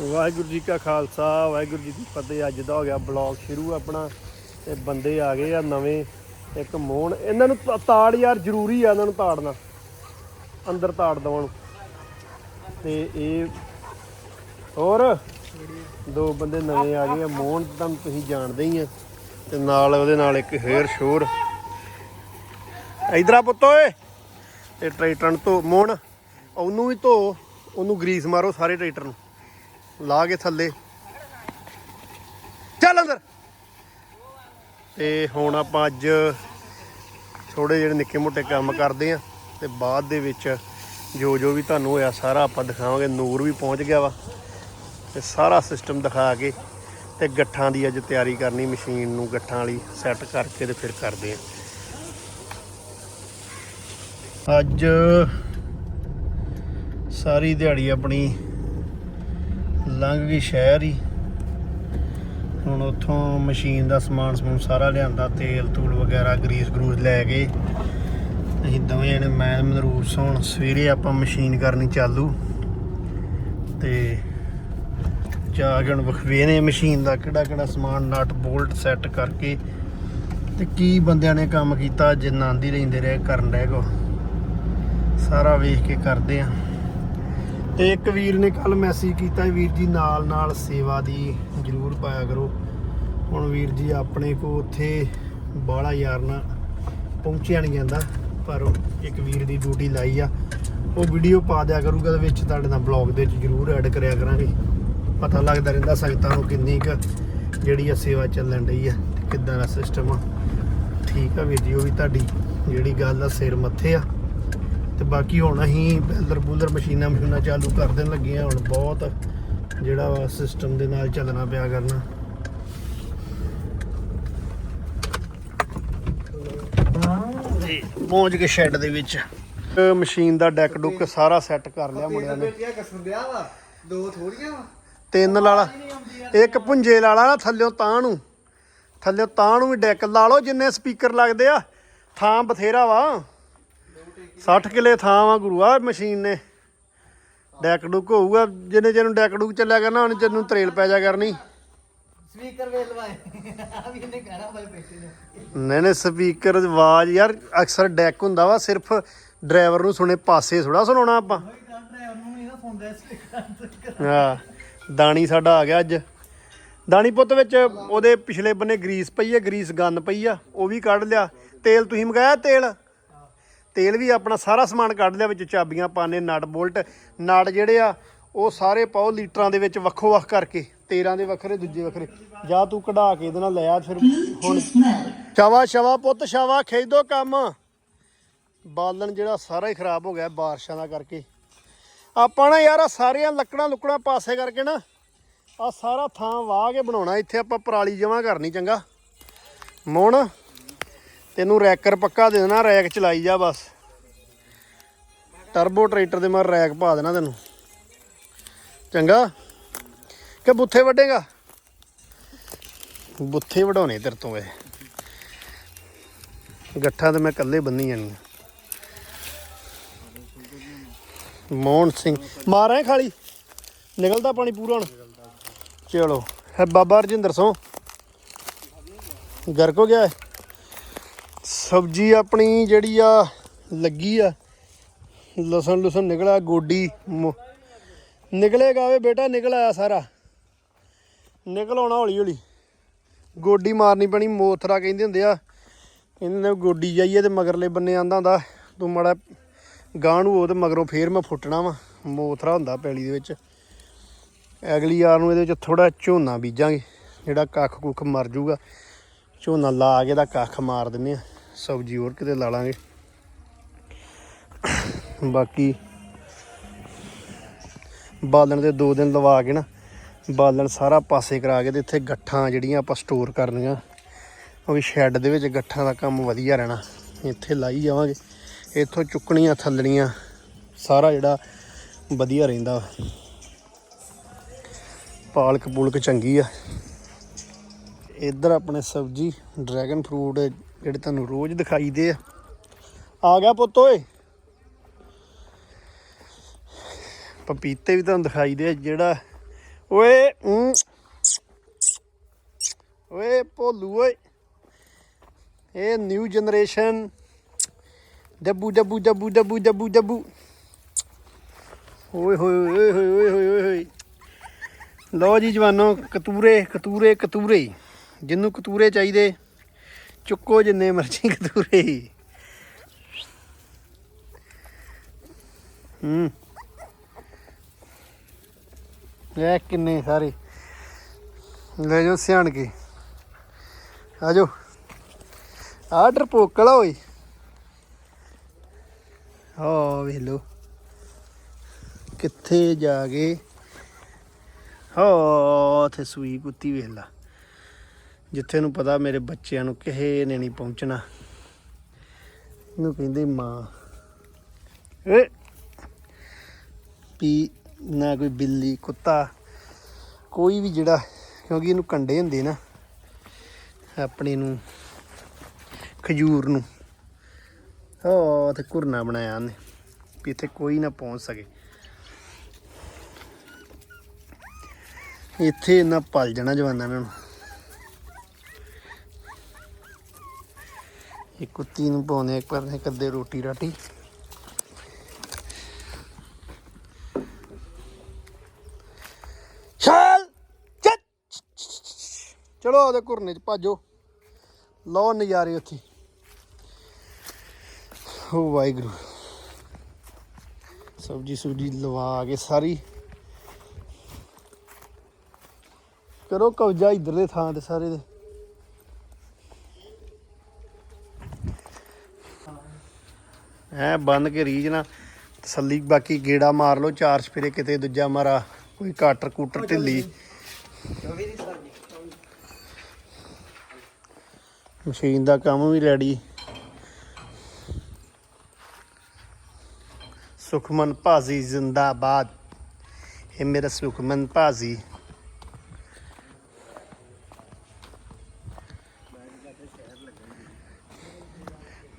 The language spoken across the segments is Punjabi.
ਵਾਹਿਗੁਰੂ ਜੀ ਕਾ ਖਾਲਸਾ, ਵਾਹਿਗੁਰੂ ਜੀ ਕੀ ਫਤਿਹ। ਅੱਜ ਦਾ ਹੋ ਗਿਆ ਬਲੌਗ ਸ਼ੁਰੂ ਆਪਣਾ। ਤੇ ਬੰਦੇ ਆ ਗਏ ਆ ਨਵੇਂ, ਇੱਕ ਮੋਹਨ ਇਹਨਾਂ ਨੂੰ ਤਾ- ਤਾੜ ਯਾਰ, ਜ਼ਰੂਰੀ ਆ ਇਹਨਾਂ ਨੂੰ ਤਾੜਨਾ। ਅੰਦਰ ਤਾੜ ਦਵਾਂ ਤੇ ਇਹ ਹੋਰ, ਦੋ ਬੰਦੇ ਨਵੇਂ ਆ ਗਏ ਆ। ਮੋਹਨ ਤਾਂ ਤੁਸੀਂ ਜਾਣਦੇ ਹੀ ਆ। ਤੇ ਨਾਲ ਉਹਦੇ ਨਾਲ ਇੱਕ ਹੇਅਰ ਸ਼ੋਰ ਇਧਰ ਆ ਪੁੱਤ ਓਏ। ਤੇ ਟਰੈਕਟਰ ਨੂੰ ਧੋ ਮੋਹਨ ਉਹਨੂੰ ਵੀ ਧੋ। ਉਹਨੂੰ ਗਰੀਸ ਮਾਰੋ ਸਾਰੇ ਟਰੈਕਟਰ ਨੂੰ। ਲਾ ਕੇ ਥੱਲੇ। ਚੱਲ ਅੰਦਰ। ਤੇ ਹੁਣ ਆਪਾਂ ਅੱਜ ਥੋੜੇ ਜਿਹੜੇ ਨਿੱਕੇ ਮੋਟੇ ਕੰਮ ਕਰਦੇ ਆ ਤੇ ਬਾਅਦ ਦੇ ਵਿੱਚ ਜੋ ਜੋ ਵੀ ਤੁਹਾਨੂੰ ਹੋਇਆ ਸਾਰਾ ਆਪਾਂ ਦਿਖਾਵਾਂਗੇ। ਨੂਰ ਵੀ ਪਹੁੰਚ ਗਿਆ ਵਾ ਤੇ ਸਾਰਾ ਸਿਸਟਮ ਦਿਖਾ ਕੇ ਤੇ ਗੱਠਾਂ ਦੀ ਅੱਜ ਤਿਆਰੀ ਕਰਨੀ, ਮਸ਼ੀਨ ਨੂੰ ਗੱਠਾਂ ਵਾਲੀ ਸੈੱਟ ਕਰਕੇ ਤੇ ਫਿਰ ਕਰਦੇ ਆ। ਅੱਜ ਸਾਰੀ ਦਿਹਾੜੀ ਆਪਣੀ ਲੰਘ ਗਈ ਸ਼ਹਿਰ ਹੀ। ਹੁਣ ਉੱਥੋਂ ਮਸ਼ੀਨ ਦਾ ਸਮਾਨ ਸਮੂਨ ਸਾਰਾ ਲਿਆਂਦਾ, ਤੇਲ ਤੂਲ ਵਗੈਰਾ, ਗਰੀਸ ਗਰੂਸ ਲੈ ਕੇ। ਅਸੀਂ ਦੋਵੇਂ ਜਣੇ, ਮੈਂ ਮਨਰੂਸ ਹੁਣ ਸਵੇਰੇ ਆਪਾਂ ਮਸ਼ੀਨ ਕਰਨੀ ਚਾਲੂ। ਤੇ ਜਾ ਕੇ ਹੁਣ ਵੇਨੇ ਮਸ਼ੀਨ ਦਾ, ਕਿਹੜਾ ਕਿਹੜਾ ਸਮਾਨ, ਨਟ, ਬੋਲਟ ਸੈੱਟ ਕਰਕੇ। ਤੇ ਕੀ ਬੰਦਿਆਂ ਨੇ ਕੰਮ ਕੀਤਾ ਜੇ ਨਾਂਦੀ ਲੈਂਦੇ ਰਹੇ, ਕਰਨ ਰਹਿ ਕੋ। ਸਾਰਾ ਵੇਖ ਕੇ ਕਰਦੇ ਆ। ਤੇ ਇੱਕ ਵੀਰ ਨੇ ਕੱਲ ਮੈਸੇਜ ਕੀਤਾ ਵੀਰ ਜੀ ਨਾਲ ਨਾਲ ਸੇਵਾ ਦੀ ਜਰੂਰ ਪਾਇਆ ਕਰੋ। ਹੁਣ ਵੀਰ ਜੀ ਆਪਣੇ ਕੋ ਉੱਥੇ ਬਾਹਲਾ ਯਾਰ ਨਾ ਪਹੁੰਚਿਆ ਨਹੀਂ ਜਾਂਦਾ, ਪਰ ਇੱਕ ਵੀਰ ਦੀ ਡਿਊਟੀ ਲਾਈ ਆ। ਉਹ ਵੀਡੀਓ ਪਾ ਦਿਆ ਕਰੂਗਾ ਦੇ ਵਿੱਚ ਤੁਹਾਡੇ ਨਾਲ ਬਲੌਗ ਦੇ ਵਿੱਚ ਜਰੂਰ ਐਡ ਕਰਿਆ ਕਰਾਂਗੇ। ਪਤਾ ਲੱਗਦਾ ਰਹਿੰਦਾ ਸੰਗਤਾਂ ਨੂੰ ਕਿੰਨੀ ਕੁ ਜਿਹੜੀ ਆ ਸੇਵਾ ਚੱਲਣ ਰਹੀ ਆ ਤੇ ਕਿੱਦਾਂ ਦਾ ਸਿਸਟਮ ਆ। ਠੀਕ ਆ ਵੀਰ ਜੀ, ਉਹ ਵੀ ਤੁਹਾਡੀ ਜਿਹੜੀ ਗੱਲ ਆ ਸਿਰ ਮੱਥੇ ਆ। ਤੇ ਬਾਕੀ ਹੁਣ ਅਸੀਂ ਬੈਲਰ ਬੂਲਰ ਮਸ਼ੀਨਾਂ ਮਸ਼ੀਨਾਂ ਚਾਲੂ ਕਰ ਦੇਣ ਲੱਗੇ ਆ ਹੁਣ ਬਹੁਤ ਜਿਹੜਾ ਵਾ ਸਿਸਟਮ ਦੇ ਨਾਲ ਚੱਲਣਾ ਪਿਆ ਕਰਨਾ। ਪਹੁੰਚ ਕੇ ਸ਼ੈੱਡ ਦੇ ਵਿੱਚ। ਮਸ਼ੀਨ ਦਾ ਡੈਕ ਡੁੱਕ ਸਾਰਾ ਸੈੱਟ ਕਰ ਲਿਆ ਮੁੰਡਿਆਂ ਨੇ। ਦੋ ਥੋੜੀਆਂ ਤਿੰਨ ਲਾਲਾ ਇੱਕ ਪੁੰਜੇ ਲਾਲਾ ਨਾ ਥੱਲਿਓਂ ਤਾਂ ਨੂੰ। ਥੱਲਿਓਂ ਤਾਂ ਨੂੰ ਵੀ ਡੈਕ ਲਾ ਲਓ ਜਿੰਨੇ ਸਪੀਕਰ ਲੱਗਦੇ ਆ ਥਾਂ ਬਥੇਰਾ ਵਾ। 60 ਕਿਲੇ ਥਾਂ ਵਾ ਗੁਰੂਆ ਮਸ਼ੀਨ ਨੇ। ਡੈਕ ਡੁੱਕ ਹੋਊਗਾ ਜਿੰਨੇ ਜਿਹਨੂੰ ਡੈਕ ਡੁੱਕ ਚੱਲਿਆ ਕਰਨਾ ਉਹਨੇ ਨੂੰ ਤਰੇਲ ਪੈ ਜਾ ਕਰਨੀ। ਸਪੀਕਰ ਵੇਲ ਲਵਾਏ ਆ ਵੀ ਇਹਨੇ ਕਹਿਣਾ ਬਾਈ ਬੇਟੇ ਨੇ ਨਹੀਂ ਨਹੀਂ ਸਪੀਕਰ ਆਵਾਜ਼ ਯਾਰ ਅਕਸਰ ਡੈਕ ਹੁੰਦਾ ਵਾ ਸਿਰਫ ਡਰਾਈਵਰ ਨੂੰ ਸੁਣੇ ਪਾਸੇ ਥੋੜਾ ਸੁਣਾਉਣਾ ਆਪਾਂ। ਕੋਈ ਗੱਲ ਡਰਾਈਵਰ ਨੂੰ ਨਹੀਂ ਨਾ ਸੁਣਦਾ ਸਪੀਕਰ ਹਾਂ ਦਾਣੀ ਸਾਡਾ ਆ ਗਿਆ ਅੱਜ। ਦਾਣੀ ਪੁੱਤ ਵਿੱਚ ਉਹਦੇ ਪਿਛਲੇ ਬੰਨੇ ਗਰੀਸ ਪਈ ਹੈ ਗਰੀਸ ਗੰਨ ਪਈ ਆ ਉਹ ਵੀ ਕੱਢ ਲਿਆ। ਤੇਲ ਤੁਸੀਂ ਮੰਗਾਇਆ ਤੇਲ? ਤੇਲ ਵੀ ਆਪਣਾ ਸਾਰਾ ਸਮਾਨ ਕੱਢ ਲਿਆ ਵਿੱਚ ਚਾਬੀਆਂ ਪਾਣੇ ਨਟ ਬੋਲਟ ਨਟ ਜਿਹੜੇ ਆ ਉਹ ਸਾਰੇ ਪਾਓ ਲੀਟਰਾਂ ਦੇ ਵਿੱਚ ਵੱਖੋ ਵੱਖ ਕਰਕੇ 13 ਦੇ ਵੱਖਰੇ ਦੂਜੇ ਵੱਖਰੇ। ਜਾਂ ਤੂੰ ਕਢਾ ਕੇ ਇਹਦੇ ਨਾਲ ਲੈ ਆ ਫਿਰ ਹੁਣ। ਸ਼ਾਵਾ ਸ਼ਾਵਾ ਪੁੱਤ ਸ਼ਾਵਾ ਖੇਦੋ ਕੰਮ। ਬਾਲਣ ਜਿਹੜਾ ਸਾਰਾ ਹੀ ਖਰਾਬ ਹੋ ਗਿਆ ਬਾਰਿਸ਼ਾਂ ਦਾ ਕਰਕੇ। ਆਪਾਂ ਨਾ ਯਾਰ ਆਹ ਸਾਰੀਆਂ ਲੱਕੜਾਂ ਲੁਕੜਾਂ ਪਾਸੇ ਕਰਕੇ ਨਾ ਆ ਸਾਰਾ ਥਾਂ ਵਾਹ ਕੇ ਬਣਾਉਣਾ। ਇੱਥੇ ਆਪਾਂ ਪਰਾਲੀ ਜਮਾ ਕਰਨੀ ਚੰਗਾ। ਮੋਣ ਤੈਨੂੰ ਰੈਕਰ ਪੱਕਾ ਦੇ ਦੇਣਾ, ਰੈਕ ਚਲਾਈ ਜਾ ਬਸ। ਟਰਬੋ ਟਰੈਕਟਰ ਦੇ ਮੈਂ ਰੈਕ ਪਾ ਦੇਣਾ ਤੈਨੂੰ। ਚੰਗਾ? ਕਿ ਬੁੱਥੇ ਵੱਡੇਗਾ ਬੁੱਥੇ ਵਢਾਉਣੇ ਤੇਰੇ ਤੋਂ ਇਹ। ਗੱਠਾਂ ਤੇ ਮੈਂ ਇਕੱਲੇ ਬੰਨੀ ਜਾਣੀਆਂ। ਮੋਹਨ ਸਿੰਘ, ਮਾਰਾਂ ਖਾਲੀ? ਨਿਕਲਦਾ ਪਾਣੀ ਪੂਰਾ ਹੁਣ। ਚਲੋ, ਹੈ ਬਾਬਾ ਰਜਿੰਦਰ ਸਿੰਘ। ਗਰਕ ਹੋ ਗਿਆ ਹੈ। ਸਬਜ਼ੀ ਆਪਣੀ ਜਿਹੜੀ ਆ, ਲੱਗੀ ਆ। ਲਸਣ ਲੁਸਣ ਨਿਕਲਿਆ, ਗੋਡੀ ਮੁ- ਨਿਕਲੇਗਾ ਵੇ ਬੇਟਾ, ਨਿਕਲ ਆਇਆ ਸਾਰਾ। ਨਿਕਲ ਆਉਣਾ ਹੌਲੀ ਹੌਲੀ। ਗੋਡੀ ਮਾਰਨੀ ਪੈਣੀ, ਮੋਥਰਾ ਕਹਿੰਦੇ ਹੁੰਦੇ ਆ। ਕਹਿੰਦੇ ਨੇ ਗੋਡੀ ਜਾਈਏ ਤੇ ਮਗਰਲੇ ਬੰਨੇ ਆਂਦਾ ਹੁੰਦਾ। ਤੂੰ ਮੜਾ ਗਾਂ ਨੂੰ ਉਹ ਤੇ ਮਗਰੋਂ ਫੇਰ ਮੈਂ ਫੁੱਟਣਾ ਵਾ। ਮੋਥਰਾ ਹੁੰਦਾ ਪੈਲੀ ਦੇ ਵਿੱਚ। ਅਗਲੀ ਯਾਰ ਨੂੰ ਇਹਦੇ ਵਿੱਚ ਥੋੜਾ ਝੋਨਾ ਬੀਜਾਂਗੇ, ਜਿਹੜਾ ਕੱਖ ਕੁੱਖ ਮਰ ਜੂਗਾ। ਝੋਨਾ ਲਾ ਕੇ ਦਾ ਕੱਖ ਮਾਰ ਦਿੰਨੇ ਆ। ਸਬਜ਼ੀ ਹੋਰ ਕਿਤੇ ਲਾ ਲਾਂਗੇ। ਬਾਕੀ ਬਾਲਣ ਦੇ ਦੋ ਦਿਨ ਲਵਾ ਕੇ ਨਾ, ਬਾਲਣ ਸਾਰਾ ਪਾਸੇ ਕਰਾ ਕੇ ਤੇ ਇੱਥੇ ਗੱਠਾਂ ਜਿਹੜੀਆਂ ਆਪਾਂ ਸਟੋਰ ਕਰਨੀਆਂ, ਉਹ ਵੀ ਸ਼ੈੱਡ ਦੇ ਵਿੱਚ ਗੱਠਾਂ ਦਾ ਕੰਮ ਵਧੀਆ ਰਹਿਣਾ। ਇੱਥੇ ਲਾਈ ਜਾਵਾਂਗੇ। ਇੱਥੋਂ ਚੁੱਕਣੀਆਂ, ਥੱਲਣੀਆਂ, ਸਾਰਾ ਜਿਹੜਾ ਵਧੀਆ ਰਹਿੰਦਾ। ਵਾ। ਪਾਲਕ ਪੂਲਕ ਚੰਗੀ ਆ। ਇੱਧਰ ਆਪਣੇ ਸਬਜ਼ੀ ਡਰੈਗਨ ਫਰੂਟ ਜਿਹੜੇ ਤੁਹਾਨੂੰ ਰੋਜ਼ ਦਿਖਾਈਦੇ ਆ। ਆ ਗਿਆ ਪੁੱਤ ਓਏ। ਪਪੀਤੇ ਵੀ ਤੁਹਾਨੂੰ ਦਿਖਾਈਦੇ ਆ ਜਿਹੜਾ। ਓਏ ਊਂ। ਓਏ ਭੋਲੂ ਓਏ। ਇਹ ਨਿਊ ਜਨਰੇਸ਼ਨ ਡੱਬੂ ਡੱਬੂ ਡੱਬੂ ਡੱਬੂ ਡੱਬੂ ਡੱਬੂ ਓਏ ਹੋਏ ਓਏ ਹੋਏ ਓਏ ਹੋਏ ਓਏ ਹੋਏ। ਲਓ ਜੀ ਜਵਾਨੋ, ਕਤੂਰੇ ਕਤੂਰੇ ਕਤੂਰੇ। ਜਿੰਨੂੰ ਕਤੂਰੇ ਚਾਹੀਦੇ, ਚੁੱਕੋ ਜਿੰਨੇ ਮਰਜ਼ੀ ਕਤੂਰੇ। ਹੂੰ। ਇਹ ਕਿੰਨੇ ਸਾਰੇ। ਲੈ ਜਾਓ ਸਿਆਣ ਕੇ ਆ ਜਾਓ। ਆਰਡਰ ਪੋਕਲਾ ਓਏ। ਹੋ ਵੇਖ ਲਓ। ਕਿੱਥੇ ਜਾ ਗਏ। ਹੋ ਉੱਥੇ ਸੂਈ ਕੁੱਤੀ ਵੇਖ ਲਾ। ਜਿੱਥੇ ਨੂੰ ਪਤਾ ਮੇਰੇ ਬੱਚਿਆਂ ਨੂੰ ਕਿਸੇ ਨੇ ਨਹੀਂ ਪਹੁੰਚਣਾ। ਇਹਨੂੰ ਕਹਿੰਦੇ ਮਾਂ। ਏ! ਵੀ ਨਾ ਕੋਈ ਬਿੱਲੀ, ਕੁੱਤਾ, ਕੋਈ ਵੀ ਜਿਹੜਾ, ਕਿਉਂਕਿ ਇਹਨੂੰ ਕੰਡੇ ਹੁੰਦੇ ਨਾ, ਆਪਣੇ ਨੂੰ, ਖਜੂਰ ਨੂੰ। ਹੋ ਤੇ ਘੁਰਨਾ ਬਣਾਇਆ ਉਹਨੇ, ਵੀ ਇੱਥੇ ਕੋਈ ਨਾ ਪਹੁੰਚ ਸਕੇ। ਇੱਥੇ ਇਹਨਾਂ ਪਲ ਜਾਣਾ ਜਵਾਨਾਂ ਨੂੰ ਇਹ ਕੁੱਤੀ ਨੂੰ ਪਾਉਂਦੇ ਇੱਕ ਵਾਰ ਕਦੇ ਰੋਟੀ ਰਾਟੀ। ਚੱਲ। ਚਲੋ ਉਹਦੇ ਘੁਰਨੇ ਚ ਭਾਜੋ। ਲਓ ਨਜ਼ਾਰੇ ਉੱਥੇ। ਹੋ ਵਾਹਿਗੁਰੂ। ਸਬਜੀ ਸੁਬਜੀ ਲਵਾ ਕੇ ਸਾਰੀ। ਕਰੋ ਕਬਜ਼ਾ ਇਧਰਲੇ ਥਾਂ ਤੇ ਸਾਰੇ ਦੇ। ਐ ਬੰਨ ਕੇ ਰੀਜ ਨਾ, ਤਸੱਲੀ, ਬਾਕੀ ਗੇੜਾ ਮਾਰ ਲਓ, ਚਾਰ ਸਫੇਰੇ ਕਿਤੇ, ਦੂਜਾ ਮਾਰਾ, ਕੋਈ ਕਾਟਰ ਕੂਟਰ ਢਿੱਲੀ। ਮਸ਼ੀਨ ਦਾ ਕੰਮ ਵੀ ਰੈਡੀ ਸੁਖਮਨ ਭਾਜੀ, ਜ਼ਿੰਦਾਬਾਦ। ਇਹ ਮੇਰਾ ਸੁਖਮਨ ਭਾਜੀ।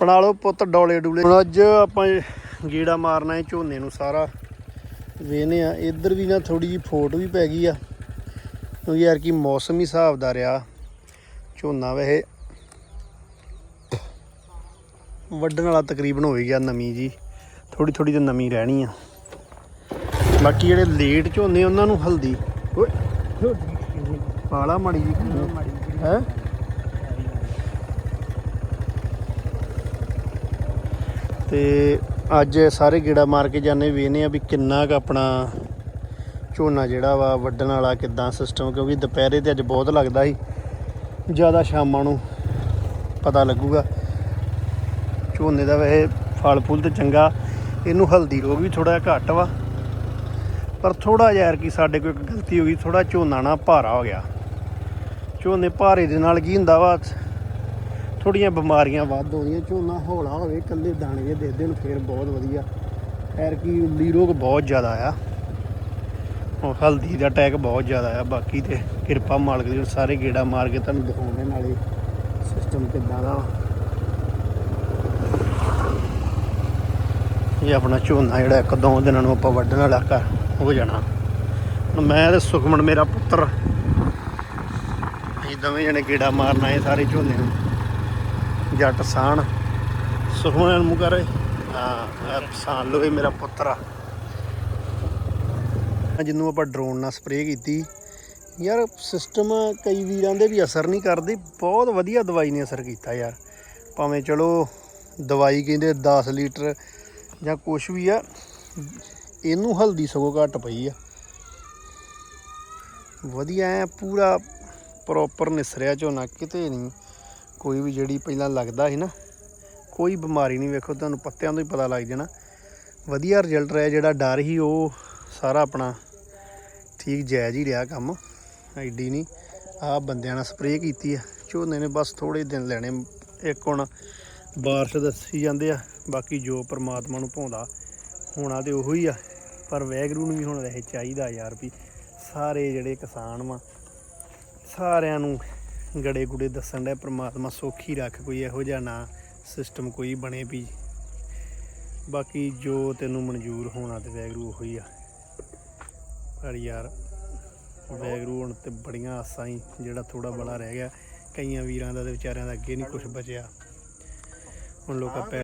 ਬਣਾ ਲਓ ਪੁੱਤ ਡੋਲੇ ਡੂਲੇ। ਹੁਣ ਅੱਜ ਆਪਾਂ ਗੀੜਾ ਮਾਰਨਾ ਹੈ ਝੋਨੇ ਨੂੰ ਸਾਰਾ। ਵੇਨੇ ਆ ਇੱਧਰ ਵੀ ਨਾ ਥੋੜੀ ਜਿਹੀ ਫੋਟ ਵੀ ਪੈ ਗਈ ਆ। ਕਿਉਂਕਿ ਯਾਰ ਕੀ ਮੌਸਮ ਹੀ ਹਿਸਾਬ ਦਾ ਰਿਹਾ। ਝੋਨਾ ਵੈਸੇ ਵੱਢਣ ਵਾਲਾ ਤਕਰੀਬਨ ਹੋ ਗਿਆ ਨਵੀਂ ਜੀ। ਥੋੜੀ ਥੋੜੀ ਤੇ ਨਵੀਂ ਰਹਿਣੀ ਆ। ਬਾਕੀ ਜਿਹੜੇ ਲੇਟ ਝੋਨੇ ਉਹਨਾਂ ਨੂੰ ਹਲਦੀ। ਓਏ, ਪਾਲਾ ਮਾੜੀ ਜੀ ਹੈ? ਤੇ ਅੱਜ ਸਾਰੇ ਗੇੜਾ ਮਾਰ ਕੇ ਜਾਣੇ ਵੇਨੇ ਆ ਵੀ ਕਿੰਨਾ ਕੁ ਆਪਣਾ ਝੋਨਾ ਜਿਹੜਾ ਵਾ ਵੱਢਣ ਵਾਲਾ ਕਿਦਾਂ ਸਿਸਟਮ ਕਿਉਂਕਿ ਦੁਪਹਿਰੇ ਤੇ ਅੱਜ ਬਹੁਤ ਲੱਗਦਾ ਸੀ। ਜ਼ਿਆਦਾ ਸ਼ਾਮਾਂ ਨੂੰ ਪਤਾ ਲੱਗੂਗਾ। ਝੋਨੇ ਦਾ ਵੈਸੇ ਫਲ ਫੁੱਲ ਤੇ ਚੰਗਾ, ਇਹਨੂੰ ਹਲਦੀ ਰੋਗ ਵੀ ਥੋੜਾ ਜਿਹਾ ਘੱਟ ਵਾ। ਪਰ ਥੋੜਾ ਜਿਹਾ ਯਾਰ ਕੀ ਸਾਡੇ ਕੋਲ ਇੱਕ ਗਲਤੀ ਹੋ ਗਈ ਥੋੜਾ ਝੋਨਾ ਨਾ ਭਾਰਾ ਹੋ ਗਿਆ। ਝੋਨੇ ਭਾਰੇ ਦੇ ਨਾਲ ਕੀ ਹੁੰਦਾ ਵਾ ਥੋੜੀਆਂ ਬਿਮਾਰੀਆਂ ਵੱਧ ਹੋ ਆਉਂਦੀਆਂ, ਝੋਨਾ ਹੌਲਾ ਹੋਵੇ, ਇਕੱਲੇ ਦਾਣੇ ਜੇ ਦੇ ਦੇਣ ਫਿਰ ਬਹੁਤ ਵਧੀਆ। ਖੈਰ ਕੀ ਉੱਲੀ ਰੋਗ ਬਹੁਤ ਜ਼ਿਆਦਾ ਆ। ਉਹ ਹਲਦੀ ਦਾ ਅਟੈਕ ਬਹੁਤ ਜ਼ਿਆਦਾ ਆ, ਬਾਕੀ ਤੇ ਕਿਰਪਾ ਮਾਲਕ ਦੀ ਸਾਰੇ ਗੇੜਾ ਮਾਰ ਕੇ ਤੁਹਾਨੂੰ ਦਿਖਾਉਂਦੇ ਨਾਲੇ ਸਿਸਟਮ ਕਿੱਦਾਂ ਦਾ। ਇਹ ਆਪਣਾ ਝੋਨਾ ਜਿਹੜਾ, ਇੱਕ ਦੋ ਦਿਨਾਂ ਨੂੰ ਆਪਾਂ ਵੱਢਣ ਵਾਲਾ ਕਰ ਹੋ ਜਾਣਾ। ਹੁਣ ਮੈਂ ਤੇ ਸੁਖਮਨ ਮੇਰਾ ਪੁੱਤਰ। ਇਹ ਦੋਵੇਂ ਜਣੇ ਗੇੜਾ ਮਾਰਨਾ ਇਹ ਸਾਰੇ ਝੋਨੇ ਨੂੰ। ਜੱਟ ਸਾਣ। ਸੁਖਮਨ ਨੂੰ ਮੂੰਹ ਕਰ। ਹਾਂ ਆਹ ਸਾਣ ਇਹ ਮੇਰਾ ਪੁੱਤਰ। ਆ ਜਿਹਨੂੰ ਆਪਾਂ ਡਰੋਨ ਨਾਲ ਸਪਰੇਅ ਕੀਤੀ। ਯਾਰ ਸਿਸਟਮ ਕਈ ਵੀਰਾਂ ਦੇ ਵੀ ਅਸਰ ਨਹੀਂ ਕਰਦੀ। ਬਹੁਤ ਵਧੀਆ ਦਵਾਈ ਨੇ ਅਸਰ ਕੀਤਾ ਯਾਰ। ਭਾਵੇਂ ਚਲੋ, ਦਵਾਈ ਕਹਿੰਦੇ 10 ਲੀਟਰ ਜਾਂ ਕੁਛ ਵੀ ਆ, ਇਹਨੂੰ ਹਲਦੀ ਸਗੋਂ ਘੱਟ ਪਈ ਆ। ਵਧੀਆ ਐ, ਪੂਰਾ ਪ੍ਰੋਪਰ ਨਿਸਰਿਆ ਝੋਨਾ, ਕਿਤੇ ਨਹੀਂ। ਕੋਈ ਵੀ ਜਿਹੜੀ ਪਹਿਲਾਂ ਲੱਗਦਾ ਸੀ ਨਾ, ਕੋਈ ਬਿਮਾਰੀ ਨਹੀਂ ਵੇਖੋ, ਤੁਹਾਨੂੰ ਪੱਤਿਆਂ ਤੋਂ ਹੀ ਪਤਾ ਲੱਗ ਜਾਣਾ। ਵਧੀਆ ਰਿਜ਼ਲਟ ਰਿਹਾ, ਜਿਹੜਾ ਡਰ ਸੀ, ਉਹ ਸਾਰਾ ਆਪਣਾ ਠੀਕ ਜਾਇਜ਼ ਹੀ ਰਿਹਾ ਕੰਮ, ਐਡੀ ਨਹੀਂ। ਆ ਬੰਦਿਆਂ ਨਾਲ ਸਪਰੇਅ ਕੀਤੀ ਆ, ਝੋਨੇ ਨੇ ਬਸ ਥੋੜੇ ਦਿਨ ਲੈਣੇ, ਇੱਕ ਹੁਣ ਬਾਰਿਸ਼ ਦੱਸੀ ਜਾਂਦੇ ਆ, ਬਾਕੀ ਜੋ ਪ੍ਰਮਾਤਮਾ ਨੂੰ ਭਾਉਂਦਾ ਹੋਣਾ ਤੇ ਉਹੋ ਹੀ ਆ। ਪਰ ਵੈਗਰੂ ਨੂੰ ਵੀ ਹੁਣ ਵੈਸੇ ਚਾਹੀਦਾ ਯਾਰ ਵੀ ਸਾਰੇ ਜਿਹੜੇ ਕਿਸਾਨ ਵਾ, ਸਾਰਿਆਂ ਨੂੰ ਗੜੇ ਗੁੜੇ ਦੱਸਣ ਦਾ ਪ੍ਰਮਾਤਮਾ ਸੌਖੀ ਰੱਖ ਕੋਈ ਇਹੋ ਜਿਹਾ ਨਾ ਸਿਸਟਮ ਕੋਈ ਬਣੇ ਵੀ। ਬਾਕੀ ਜੋ ਤੈਨੂੰ ਮਨਜ਼ੂਰ ਹੋਣਾ ਤੇ ਵੈਗਰੂ ਉਹੀ ਆ। ਪਰ ਯਾਰ ਵੈਗਰੂ ਹੁਣ ਤੇ ਬੜੀਆਂ ਆਸਾਂ ਹੀ ਜਿਹੜਾ ਥੋੜਾ ਬੜਾ ਰਹਿ ਗਿਆ। ਕਈਆਂ ਵੀਰਾਂ ਦਾ ਤੇ ਵਿਚਾਰਿਆਂ ਦਾ ਅੱਗੇ ਨਹੀਂ ਕੁਝ ਬਚਿਆ। ਹੁਣ ਲੋਕਾਂ ਪੈ